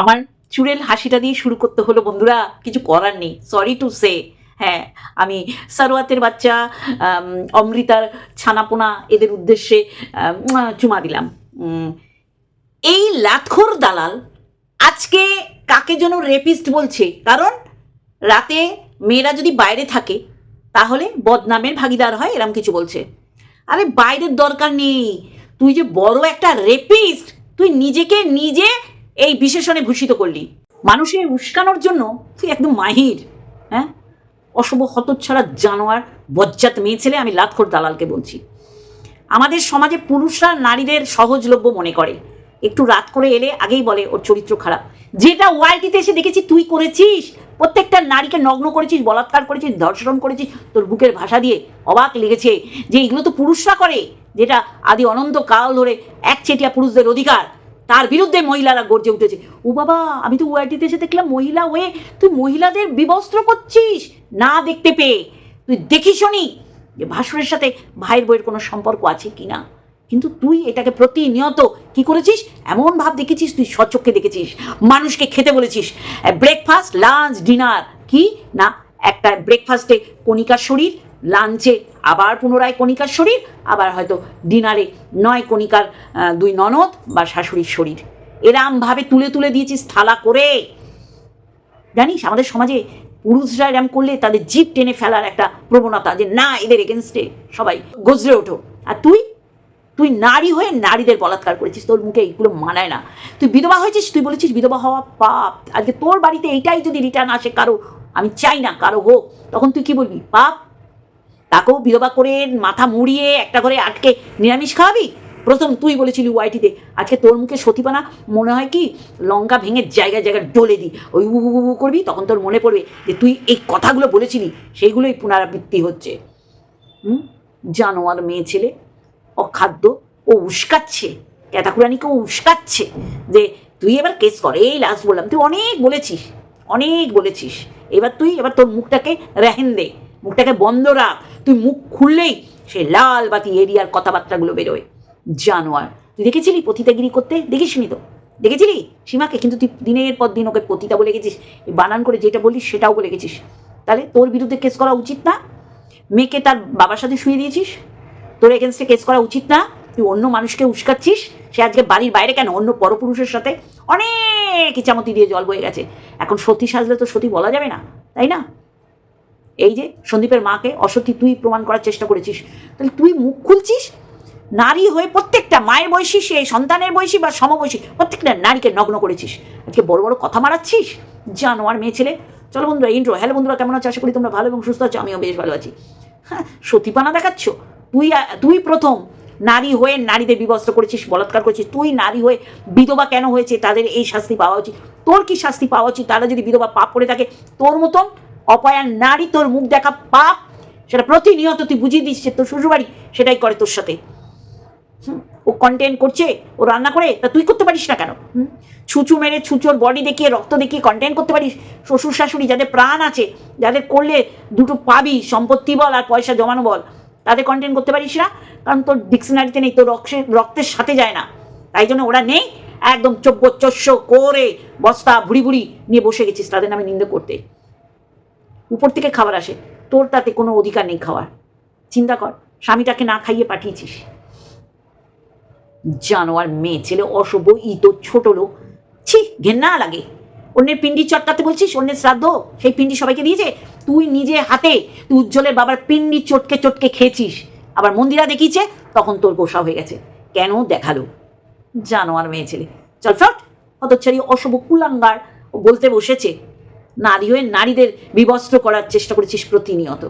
আমার চুড়েল হাসিটা দিয়ে শুরু করতে হলো, বন্ধুরা। কিছু করার নেই। সরি টু সে হ্যাঁ আমি সারোয়াতের বাচ্চা অমৃতার ছানাপোনা, এদের উদ্দেশ্যে চুমা দিলাম। এই লাতখোর দালাল আজকে কাকে যেন রেপিস্ট বলছে? কারণ রাতে মেয়েরা যদি বাইরে থাকে, তাহলে বদনামের ভাগিদার হয়, এরম কিছু বলছে। আরে, বাইরের দরকার নেই। তুই যে বড় একটা রেপিস্ট তুই নিজেকে নিজে এই বিশেষণে ভূষিত করলি। মানুষের উস্কানোর জন্য তুই একদম মাহির হ্যাঁ? অশুভ হতচ্ছাড়া জানোয়ার, বজ্জাত মেয়ে ছেলে আমি লাতখোর দালালকে বলছি। আমাদের সমাজে পুরুষরা নারীদের সহজলভ্য মনে করে। একটু রাত করে এলে আগেই বলে ওর চরিত্র খারাপ। যেটা ওয়াইটিতে এসে দেখেছি তুই করেছিস, প্রত্যেকটা নারীকে নগ্ন করেছিস, বলাৎকার করেছিস, ধর্ষণ করেছিস, তোর বুকের ভাষা দিয়ে অবাক লেগেছে যে এগুলো তো পুরুষরা করে, যেটা আদি অনন্ত কাল ধরে একচেটিয়া পুরুষদের অধিকার। তার বিরুদ্ধে মহিলারা গর্জে উঠেছে। ও বাবা, আমি তো ওয়াইটিতে এসে দেখলাম মহিলা হয়ে তুই মহিলাদের বিবস্ত্র করছিস? না দেখতে পেয়ে। তুই দেখিস যে ভাসুরের সাথে ভাইয়ের বইয়ের কোনো সম্পর্ক আছে কি না? কিন্তু তুই এটাকে প্রতিনিয়ত কি করেছিস? এমন ভাব দেখেছিস, তুই সচক্ষে দেখেছিস, মানুষকে খেতে বলেছিস। ব্রেকফাস্ট লাঞ্চ ডিনার কি? না, একটা ব্রেকফাস্টে কণিকার শরীর লাঞ্চে, আবার পুনরায় কণিকার শরীর, আবার হয়তো ডিনারে নয় কণিকার দুই ননদ বা শাশুড়ির শরীর। এরামভাবে তুলে তুলে দিয়েছিস থালা করে। জানিস, আমাদের সমাজে পুরুষরা এরম করলে তাদের জিপ টেনে ফেলার একটা প্রবণতা যে, না, এদের এগেনস্টে সবাই গজরে ওঠো। আর তুই? তুই নারী হয়ে নারীদের বলাৎকার করেছিস, তোর মুখে এইগুলো মানায় না। তুই বিধবা হয়েছিস, তুই বলেছিস বিধবা হওয়া পাপ। আজকে তোর বাড়িতে এইটাই যদি রিটার্ন আসে কারও, আমি চাই না কারও হোক, তখন তুই কি বলবি? পাপ? তাকেও বিধবা করে মাথা মুড়িয়ে একটা করে আটকে নিরামিষ খাওয়াবি? প্রথম তুই বলেছিলি ওয়াইটিতে। আজকে তোর মুখে সতীপানা, মনে হয় কি, লঙ্কা ভেঙে জায়গায় জায়গায় ডলে দি। ওই উ করবি, তখন তোর মনে পড়বে যে তুই এই কথাগুলো বলেছিলি, সেইগুলোই পুনরাবৃত্তি হচ্ছে। হুম? জানোয়ার মেয়ে ছেলে, অখাদ্য, ও উস্কাচ্ছে। ক্যাতাকুরানিকে উস্কাচ্ছে। যে তুই এবার কেস কর, এই লাস্ট বললাম, তুই অনেক বলেছিস অনেক বলেছিস। এবার তুই, এবার তোর মুখটাকে রেহেন দে, মুখটাকে বন্ধ রাখ। তুই মুখ খুললেই সে লাল বাতি এরিয়ার কথাবার্তাগুলো বেরোয়। জানোয়ার, তুই দেখেছিলি পতিতাগিরি করতে? দেখিসনি তো? দেখেছিলি? সীমাকে? কিন্তু তুই দিনের পর দিন ওকে পতিতা বলে গেছিস বানান করে যেটা বলিস সেটাও বলে গেছিস। তাহলে তোর বিরুদ্ধে কেস করা উচিত না? মেয়েকে তার বাবার সাথে শুয়ে দিয়েছিস? তোর এগেনস্টে কেস করা উচিত না? তুই অন্য মানুষকে উস্কাচ্ছিস? সে আজকে বাড়ির বাইরে কেন? অন্য পরপুরুষের সাথে? অনেক ইচামতি দিয়ে জল বয়ে গেছে। এখন সতী সাজলে তো সতী বলা যাবে না, তাই না? এই যে সন্দীপের মাকে অসতী তুই প্রমাণ করার চেষ্টা করেছিস, তাহলে তুই মুখ খুলছিস? নারী হয়ে প্রত্যেকটা মায়ের বয়সী সে সন্তানের বয়সী বা সমবয়সী, প্রত্যেকটা নারীকে নগ্ন করেছিস। আজকে বড় বড় কথা মারাচ্ছিস? জানোয়ার মেয়ে ছেলে। চলো বন্ধুরা ইন্ট্রো হ্যালো বন্ধুরা, কেমন আছো? আশা করি তোমরা ভালো এবং সুস্থ আছো। আমিও বেশ ভালো আছি। হ্যাঁ সতীপানা দেখাচ্ছ? তুই তুই প্রথম নারী হয়ে নারীদের বিবস্ত্র করেছিস, বলাৎকার করেছিস। তুই নারী হয়ে বিধবা কেন হয়েছে? তাদের এই শাস্তি পাওয়া উচিত। তোর কি শাস্তি পাওয়া উচিত? তারা যদি বিধবা পাপ করে থাকে, তোর মতন অপয়ার নারী তোর মুখ দেখা পাপ, সেটা প্রতিনিয়ত তুই বুঝিয়ে দিস যে তোর শ্বশুরবাড়ি সেটাই করে তোর সাথে। ও কন্টেন্ট করছে, ও রান্না করে, তা তুই করতে পারিস না কেন? ছুঁচু মেরে ছুঁচোর বডি দেখিয়ে, রক্ত দেখিয়ে কন্টেন্ট করতে পারিস। শ্বশুর শাশুড়ি যাদের প্রাণ আছে, যাদের করলে দুটো পাবি, সম্পত্তি বল আর পয়সা জমানো বল, তাদের কন্টেন্ট করতে পারিস না, কারণ তোর ডিকশনারিতে নেই, তোর রক্তের রক্তের সাথে যায় না। তাই জন্য ওরা নেই, একদম চব্য চস্য করে, বস্তা ভুড়ি ভুড়ি নিয়ে বসে গেছিস, তাদের নামে নিন্দে করতে। উপর থেকে খাবার আসে। তোর তাতে কোনো অধিকার নেই খাওয়ার। চিন্তা কর, স্বামীটাকে না খাইয়ে পাঠিয়েছিস। জানোয়ার মেয়ে, ছেলে অশুভ ইতো ছোট লোক। ছি, ঘেন্না লাগে। অন্যের পিন্ডি চটকাতে বলছিস, অন্যের শ্রাদ্ধ, সেই পিন্ডি সবাইকে দিয়েছে। তুই নিজে হাতে তুই উজ্জ্বলের বাবার পিন্ডি চটকে চটকে খেয়েছিস। আবার মন্দিরা দেখিয়েছে, তখন তোর গোসা হয়ে গেছে। কেন দেখাল? জানোয়ার মেয়ে, ছেলে। চল ফট, হতচ্ছাড়ি অশুভ কুলাঙ্গার বলতে বসেছে। নারী হয়ে নারীদের বিবস্ত্র করার চেষ্টা করেছিস প্রতিনিয়ত।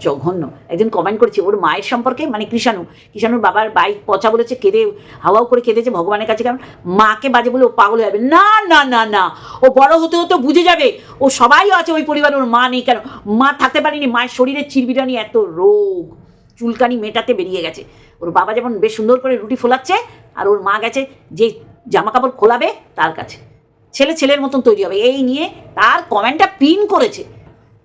জঘন্য। একজন কমেন্ট করেছে, ওর মায়ের সম্পর্কে মানে কৃষাণু। কৃষাণুর বাবার বাইক পচা বলেছে, কেঁদে, হাওয়াও করে কেঁদেছে ভগবানের কাছে, কারণ মাকে বাজে বলে ও পাগল যাবে। না না না না। ও বড় হতে হতে বুঝে যাবে। ও সবাই আছে ওই পরিবারে, ওর মা নেই কেন? মা থাকতে পারেনি, মায়ের শরীরের চিরবিরানি এত রোগ। চুলকানি মেটাতে বেরিয়ে গেছে। ওর বাবা যেমন বেশ সুন্দর করে রুটি ফোলাচ্ছে, আর ওর মা গেছে যে জামা কাপড় খোলাবে তার কাছে। ছেলে ছেলের মতন তৈরি হবে। এই নিয়ে তার কমেন্টটা পিন করেছে।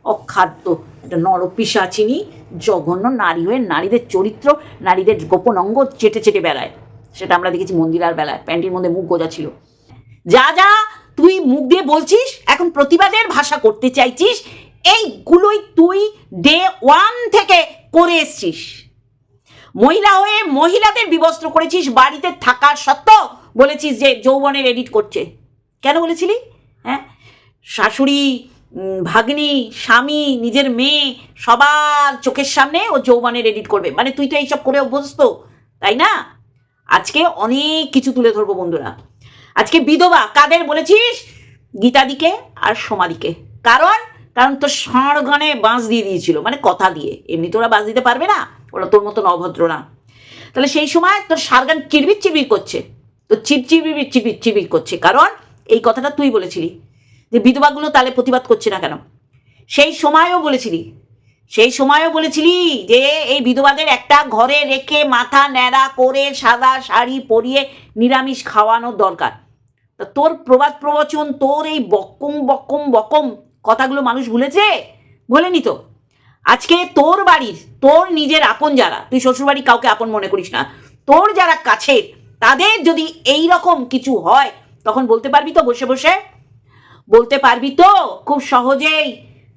অখাদ্য, একটা নরপিসাচিনী জঘন্য নারী হয়ে নারীদের চরিত্র, নারীদের গোপন অঙ্গ চেটে চেটে বেড়ায়। সেটা আমরা দেখেছি মন্দিরার বেলায়, প্যান্টির মধ্যে মুখ গোজা ছিল। যা যা তুই মুখ দিয়ে বলছিস, এখন প্রতিবাদের ভাষা করতে চাইছিস, এইগুলোই তুই ডে ওয়ান থেকে করে এসছিস। মহিলা হয়ে মহিলাদের বিবস্ত্র করেছিস, বাড়িতে থাকার সত্ত্বেও বলেছিস যে যৌবনের এডিট করছে। কেন বলেছিলি? হ্যাঁ? শাশুড়ি ভাগ্নি, স্বামী, নিজের মেয়ে, সবার চোখের সামনে ও যৌবনের এডিট করবে। মানে তুই তো এইসব করে অভ্যস্ত তাই না? আজকে অনেক কিছু তুলে ধরবো বন্ধুরা। আজকে বিধবা, কাদের বলেছিস? গীতাদিকে আর সোমাদিকে। কারণ? কারণ তোর গানে বাঁশ দিয়ে দিয়েছিল মানে কথা দিয়ে। এমনি তো ওরা বাঁশ দিতে পারবে না, ওরা তোর মতন অভদ্র না। তাহলে সেই সময় তোর সারগান চিরবির চিবির করছে। তো চিপচিবির চিবির চিবির করছে। কারণ? এই কথাটা তুই বলেছিলি যে বিধবাগুলো তাহলে প্রতিবাদ করছে না কেন? সেই সময়ও বলেছিলি, সেই সময়ও বলেছিলি যে এই বিধবাদের একটা ঘরে রেখে মাথা ন্যাড়া করে সাদা শাড়ি পরিয়ে নিরামিষ খাওয়ানোর দরকার। তা তোর প্রবাদ প্রবচন, তোর এই বক্কম বক্কম বকম কথাগুলো মানুষ ভুলেছে? ভোলেনি তো? আজকে তোর বাড়ির, তোর নিজের আপন যারা, তুই শ্বশুরবাড়ি কাউকে আপন মনে করিস না, তোর যারা কাছের, তাদের যদি এই রকম কিছু হয় তখন বলতে পারবি তো বসে বসে? বলতে পারবি তো, খুব সহজেই।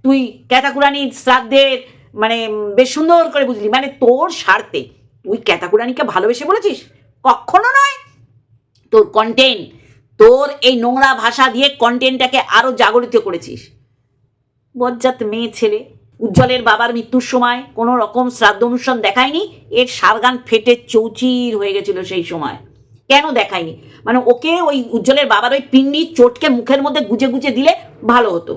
তুই ক্যাতাকুরানির শ্রাদ্ধের মানে বেশ সুন্দর করে বুঝলি। মানে তোর স্বার্থে। তুই ক্যাতাকুরানিকে ভালোবেসে বলেছিস? কখনো নয়। তোর কন্টেন্ট তোর এই নোংরা ভাষা দিয়ে কন্টেন্টটাকে আরও জাগরিত করেছিস। বজ্জাত মেয়ে ছেলে, উজ্জ্বলের বাবার মৃত্যুর সময় কোনো রকম শ্রাদ্ধ অনুষ্ঠান দেখায়নি। এর সারগান ফেটে চৌচির হয়ে গেছিল সেই সময়। কেন দেখায়নি? মানে ওকে ওই উজ্জ্বলের বাবার ওই পিন্ডি চোটকে মুখের মধ্যে গুজে গুজে দিলে ভালো হতো।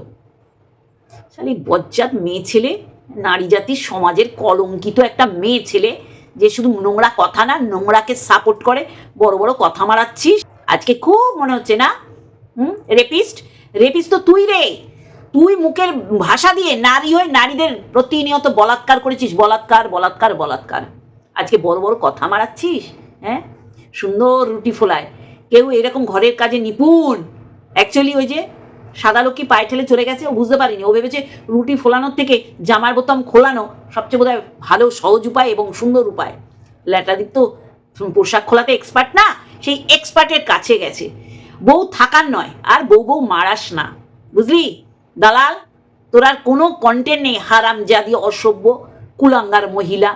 শালি বজ্জাত মেয়ে ছেলে, নারী জাতির সমাজের কলঙ্কিত একটা মেয়ে ছেলে, যে শুধু নোংরা কথা না, নোংরাকে সাপোর্ট করে, বড় বড় কথা মারাচ্ছিস। আজকে খুব মনে হচ্ছে না? হুম? রেপিস্ট রেপিস্ট তো তুই রে! তুই মুখের ভাষা দিয়ে নারী হয়ে নারীদের প্রতিনিয়ত বলাৎকার করেছিস, বলাৎকার বলাৎকার বলাৎকার। আজকে বড় বড় কথা মারাচ্ছিস হ্যাঁ? সুন্দর রুটি ফোলায়। কেউ এরকম ঘরের কাজে নিপুণ। অ্যাকচুয়ালি ওই যে সাদা লোককে পায়ে ঠেলে চলে গেছে, ও বুঝতে পারিনি। ও ভেবেছে রুটি ফোলানোর থেকে জামার বোতাম খোলানো সবচেয়ে বোধহয় ভালো, সহজ উপায় এবং সুন্দর উপায়। ল্যাটাদিক তো পোশাক খোলাতে এক্সপার্ট না, সেই এক্সপার্টের কাছে গেছে। বউ থাকার নয়, আর বউ বউ মারাস না। বুঝলি? দালাল, তোর আর কোনো কন্টেন্ট নেই হারাম জাদি অসভ্য, কুলাঙ্গার মহিলা।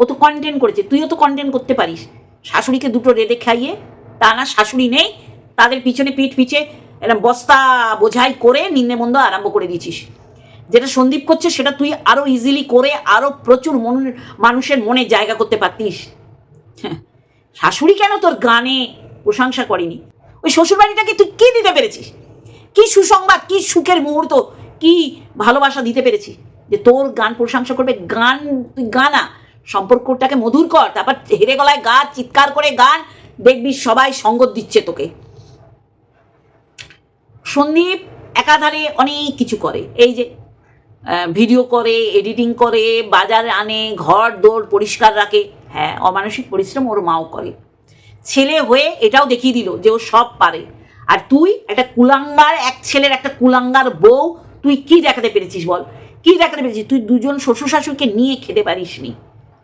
ও তো কন্টেন্ট করেছে, তুইও তো কন্টেন্ট করতে পারিস। শাশুড়িকে দুটো রেঁধে খাইয়ে তা না শাশুড়ি নেই। তাদের পিছনে পিঠ পিছে এরকম বস্তা বোঝাই করে নিন্দে মন্দ আরম্ভ করে দিয়েছিস। যেটা সন্দীপ করছে সেটা তুই আরও ইজিলি করে আরও প্রচুর মন মানুষের মনে জায়গা করতে পারতিস। হ্যাঁ, শাশুড়ি কেন তোর গানে প্রশংসা করেনি? ওই শ্বশুরবাড়িটাকে তুই কি দিতে পেরেছিস? কি সুসংবাদ কি সুখের মুহূর্ত কি ভালোবাসা দিতে পেরেছিস? যে তোর গান প্রশংসা করবে গান তুই গানা সম্পর্কটাকে মধুর কর তারপর হেরে গলায় গা চিৎকার করে গান দেখবি সবাই সঙ্গত দিচ্ছে তোকে। সন্দীপ একাধারে অনেক কিছু করে। এই যে ভিডিও করে এডিটিং করে, বাজার আনে, ঘর দৌড় পরিষ্কার রাখে। হ্যাঁ অমানসিক পরিশ্রম ওর মাও করে। ছেলে হয়ে এটাও দেখিয়ে দিল যে ও সব পারে। আর তুই একটা কুলাঙ্গার, এক ছেলের একটা কুলাঙ্গার বউ, তুই কি দেখাতে পেরেছিস বল? কি দেখাতে পেরেছিস? তুই দুজন শ্বশুর শাশুড়িকে নিয়ে খেতে পারিস নি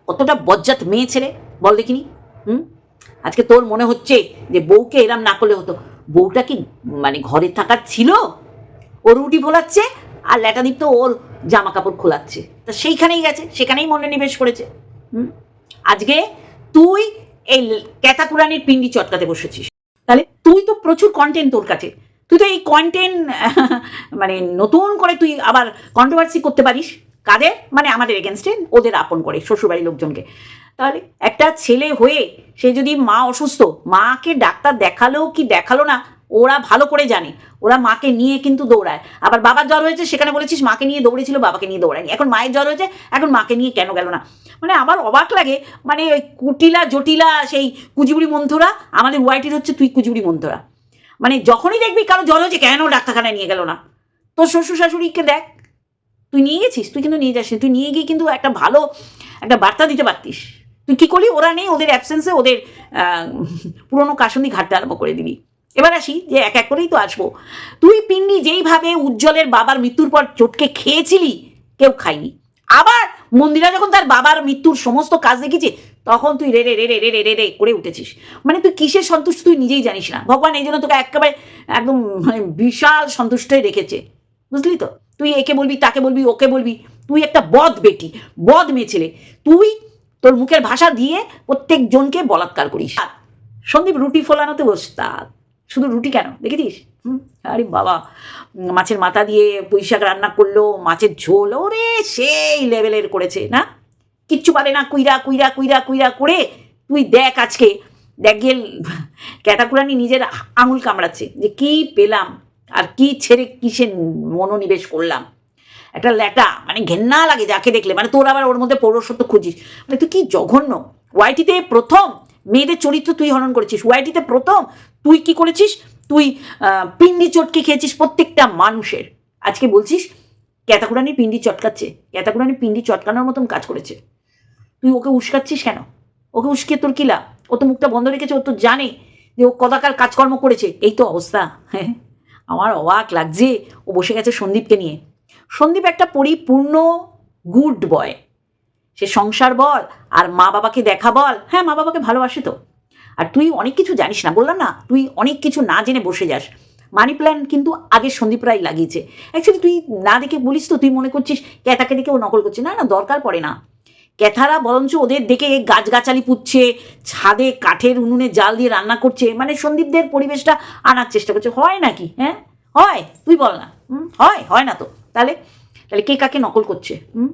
কতটা বজ্জাত মেয়ে ছেলে, বল দেখিনি? হুম? আজকে তোর মনে হচ্ছে যে বউকে এরম না করলে হতো। বউটা কি মানে ঘরে থাকার ছিল? ও রুটি ফোলাচ্ছে আর ল্যাটাদীপ তো ওর জামা কাপড় খোলাচ্ছে। তা সেইখানেই গেছে, সেখানেই মনোনিবেশ করেছে। হুম? আজকে তুই এই ক্যাতাকুরানির পিন্ডি চটকাতে বসেছিস। তাহলে তুই তো প্রচুর কন্টেন্ট তোর কাছে। তুই তো এই কন্টেন্ট মানে নতুন করে তুই আবার কন্ট্রোভার্সি করতে পারিস। কাদের? মানে আমাদের এগেনস্টে ওদের আপন করে, শ্বশুরবাড়ির লোকজনকে। তাহলে একটা ছেলে হয়ে সে যদি মা অসুস্থ, মাকে ডাক্তার দেখাল কি দেখাল না, ওরা ভালো করে জানে। ওরা মাকে নিয়ে কিন্তু দৌড়ায়। আবার বাবার জ্বর হয়েছে, সেখানে বলেছিস মাকে নিয়ে দৌড়েছিল, বাবাকে নিয়ে দৌড়ায়নি। এখন মায়ের জ্বর হয়েছে, এখন মাকে নিয়ে কেন গেল না? মানে আমার অবাক লাগে মানে ওই কুটিলা জটিলা সেই কুচিবুড়ি মন্থরা, আমাদের ওয়াইটির হচ্ছে তুই কুচিবুড়ি মন্থরা। মানে যখনই দেখবি কারও জ্বর হয়েছে, কেন ডাক্তারখানায় নিয়ে গেল না? তোর শ্বশুর শাশুড়িকে দেখ। তুই নিয়ে গেছিস? তুই কিন্তু নিয়ে যাসনি। তুই নিয়ে গিয়ে কিন্তু একটা ভালো একটা বার্তা দিতে পারতিস। তুই কী করলি? ওরা নেই, ওদের অ্যাবসেন্সে ওদের পুরনো কাশুনি ঘাটতে আরম্ভ করে দিবি। এবার আসি যে এক এক করেই তো আসব। তুই পিন্নি যেইভাবে উজ্জ্বলের বাবার মৃত্যুর পর চটকে খেয়েছিলি, কেউ খাইনি আবার মন্দিরা যখন তার বাবার মৃত্যুর সমস্ত কাজ দেখেছে তখন তুই রে রে রে রে রে রে রে রে করে উঠেছিস। মানে তুই কিসের সন্তুষ্ট তুই নিজেই জানিস না। ভগবান এই জন্য তোকে একেবারে একদম মানে বিশাল সন্তুষ্টই রেখেছে। বুঝলি তো? তুই একে বলবি, তাকে বলবি, ওকে বলবি। তুই একটা বদ বেটি, বদ মেয়ে ছেলে। তুই তোর মুখের ভাষা দিয়ে প্রত্যেকজনকে বলাৎকার করিস। সন্দীপ রুটি ফোলানোতে বসতাম শুধু রুটি কেন? দেখেছিস? হুম? আরে বাবা, মাছের মাথা দিয়ে পুঁই শাক রান্না করল, মাছের ঝোল, ওরে সেই লেভেলের করেছে, না? কিচ্ছু পারে না, কুইরা কুইরা কুইরা কুইরা করে তুই দেখ আজকে। দেখ গিয়ে ক্যাটাকুরানি নিজের আঙুল কামড়াচ্ছে যে কি পেলাম আর কি ছেড়ে কিসে মনোনিবেশ করলাম। একটা ল্যাটা মানে ঘেন্না লাগে যাকে দেখলে মানে তোর আবার ওর মধ্যে পৌরসত্ব খুঁজিস। মানে তুই কি জঘন্য? ওয়াইটিতে প্রথম মেয়েদের চরিত্র তুই হনন করেছিস। ওয়াইটিতে প্রথম তুই কি করেছিস? তুই পিন্ডি চটকে খেয়েছিস প্রত্যেকটা মানুষের। আজকে বলছিস ক্যাতাকুরানির পিন্ডি চটকাচ্ছে। ক্যাতাকুরানির পিন্ডি চটকানোর মতন কাজ করেছে। তুই ওকে উস্কাচ্ছিস কেন? ওকে উস্কিয়ে তোর কি লাভ? ও তো মুখটা বন্ধ রেখেছে, ও তো জানে যে ও কদাকার কাজকর্ম করেছে। এই তো অবস্থা। হ্যাঁ আমার অবাক লাগছে। ও বসে গেছে সন্দীপকে নিয়ে। সন্দীপ একটা পরিপূর্ণ গুড বয়। সে সংসার বল আর মা বাবাকে দেখা বল। হ্যাঁ মা বাবাকে ভালোবাসে তো। আর তুই অনেক কিছু জানিস না, বললাম না, তুই অনেক কিছু না জেনে বসে যাস। মানি প্ল্যান কিন্তু আগে সন্দীপ রায় লাগিয়েছে। অ্যাকচুয়ালি তুই না দেখে বলিস তো, তুই মনে করছিস ক্যাথাকে দেখে ও নকল করছে। না না, দরকার পড়ে না। ক্যাথারা বরঞ্চ ওদের দেখে গাছগাছালি পুচ্ছে ছাদে কাঠের উনুনে জাল দিয়ে রান্না করছে। মানে সন্দীপদের পরিবেশটা আনার চেষ্টা করছে। হয় নাকি? হ্যাঁ? হয়, তুই বল না। হয় হয় না তো। তাহলে তাহলে কে কাকে নকল করছে? হুম?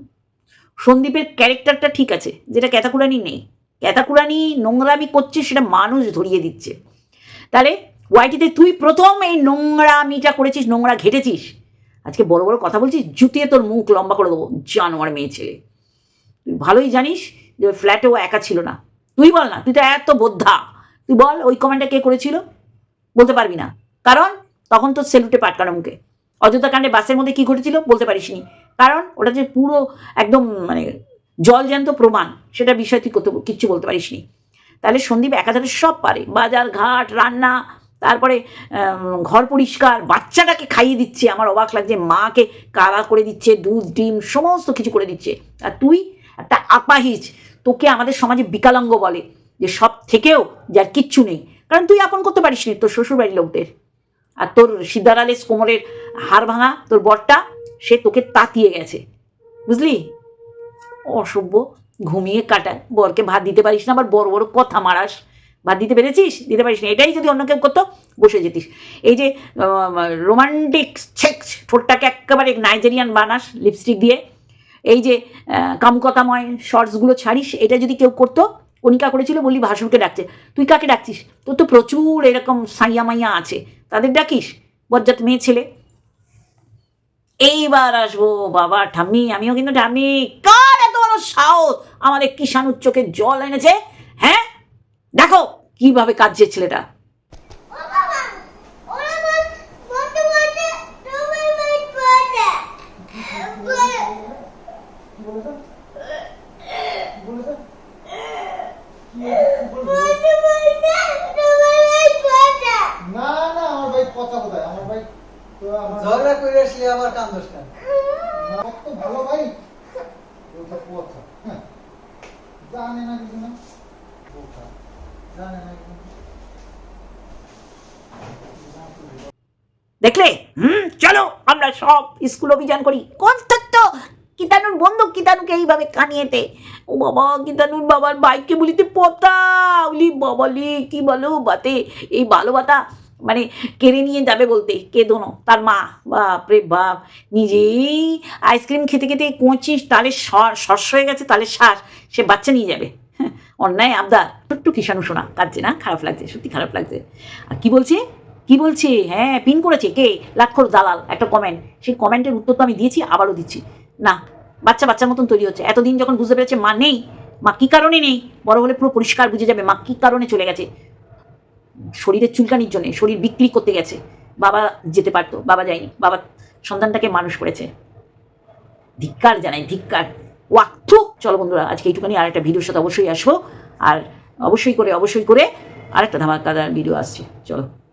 সন্দীপের ক্যারেক্টারটা ঠিক আছে, যেটা ক্যাতাকুরানি নেই। ক্যাতাকুরানি নোংরামি করছে, সেটা মানুষ ধরিয়ে দিচ্ছে। তাহলে, ওয়াইটিতে তুই প্রথম এই নোংরামিটা করেছিস, নোংরা ঘেটেছিস। আজকে বড় বড় কথা বলছিস, জুতিয়ে তোর মুখ লম্বা করে দেবো, জানোয়ার মেয়ে ছেলে। তুই ভালোই জানিস যে ওই ফ্ল্যাটে ও একা ছিল না। তুই বল না, তুই তো এত বোদ্ধা। তুই বল, ওই কমেন্টটা কে করেছিল? বলতে পারবি না। কারণ, তখন তো সেলুটে পাটকানো মুখে। অযোধ্যা কাণ্ডে বাসের মধ্যে কি ঘটেছিল বলতে পারিসনি। কারণ ওটা যে পুরো একদম মানে জলজ্যান্ত প্রমাণ, সেটা বিষয় তুই করতে কিচ্ছু বলতে পারিসনি। তাহলে সন্দীপ একাধারে সব পারে। বাজার ঘাট, রান্না, তারপরে ঘর পরিষ্কার, বাচ্চাটাকে খাইয়ে দিচ্ছে। আমার অবাক লাগছে, মাকে কালা করে দিচ্ছে, দুধ, ডিম, সমস্ত কিছু করে দিচ্ছে। আর তুই একটা আপাহিজ, তোকে আমাদের সমাজে বিকালাঙ্গ বলে, যে সব থেকেও যার কিচ্ছু নেই। কারণ তুই আপন করতে পারিস নি তোর শ্বশুরবাড়ির লোকদের। আর তোর সিদ্ধারালেস কোমরের হাড় ভাঙা তোর বরটা, সে তোকে তাতিয়ে গেছে। বুঝলি? অসভ্য, ঘুমিয়ে কাটায়। বরকে ভাত দিতে পারিস না, আবার বড় বড় কথা মারাস। ভাত দিতে পেরেছিস? দিতে পারিস না। এটাই যদি অন্য কেউ করতো, বসে যেতিস। এই যে রোমান্টিক ছেক্স ঠোঁটটাকে একেবারে নাইজেরিয়ান বানাস লিপস্টিক দিয়ে। এই যে কামকতাময় শর্টসগুলো ছাড়িস, এটা যদি কেউ করতো, কণিকা করেছিল বলি ভাসুরকে ডাকছে। তুই কাকে ডাকছিস? তোর তো প্রচুর এরকম সাইয়া মাইয়া আছে। তাদের ডাকিস? বজ্জাত মেয়ে ছেলে। এইবার আসব, বাবা, ঠাম্মি, আমিও কিন্তু ঠাম্মি। কার এত বড় সাহস? আমাদের কিষাণুর চোখে জল এনেছে হ্যাঁ? দেখো কীভাবে কাঁদছে ছেলেটা। ওরা বল- বলতে বলতে তোমার মাইক পড়ে। বলতে বলতে তোমার মাইক পড়ে। না না আমার ভাই কথা কোথায় আমার ভাই তো আমার ঝগড়া করে আসলে আবার কান্দোস কেন? তো ভালো ভাই। ওটা কথা। হ্যাঁ। জানে না কিছু না। কথা জানে না কিছু দেখলে? হুম চলো আমরা সব স্কুল অভিযান করি। কোন তত্ত্ব কিতানুর বন্ধু কিতানুকে এইভাবে কানিয়েতে। ও বাবা কিতানুর বাবার বাইককে বলিতে পতা বলি বাবালি কি বলো বাতে এই ভালো বাতা। মানে কেড়ে নিয়ে যাবে বলতে কে দোনো তার মা বাপ রে বাপ নিজেই আইসক্রিম খেতে খেতে কোঁচিস তালে শস্য হয়ে গেছে তালে শ্বাস সে বাচ্চা নিয়ে যাবে। হ্যাঁ, অন্যায় আবদার। একটু কিষাণু শোনা কাঁদছে না খারাপ লাগছে সত্যি খারাপ লাগছে। আর কি বলছে? কি বলছে? হ্যাঁ পিন করেছে কে? লাক্ষর দালাল একটা কমেন্ট সেই কমেন্টের উত্তর তো আমি দিয়েছি আবারও দিচ্ছি। না বাচ্চা বাচ্চার মতন তৈরি হচ্ছে। এতদিন যখন বুঝতে পেরেছে মা নেই মা কী কারণে নেই? বড় হলে পুরো পরিষ্কার বুঝে যাবে মা কী কারণে চলে গেছে। শরীরের চুলকানির জন্য, শরীর বিক্রি করতে গেছে। বাবা যেতে পারতো, বাবা যায়নি। বাবা সন্তানটাকে মানুষ করেছে। ধিক্কার জানাই, ধিক্কার। ওয়াক্থু চলো বন্ধুরা, আজকে এইটুখানি আর একটা ভিডিওর সাথে অবশ্যই আসব। আর অবশ্যই করে অবশ্যই করে আরেকটা ধামাকাদার ভিডিও আসছে। চলো।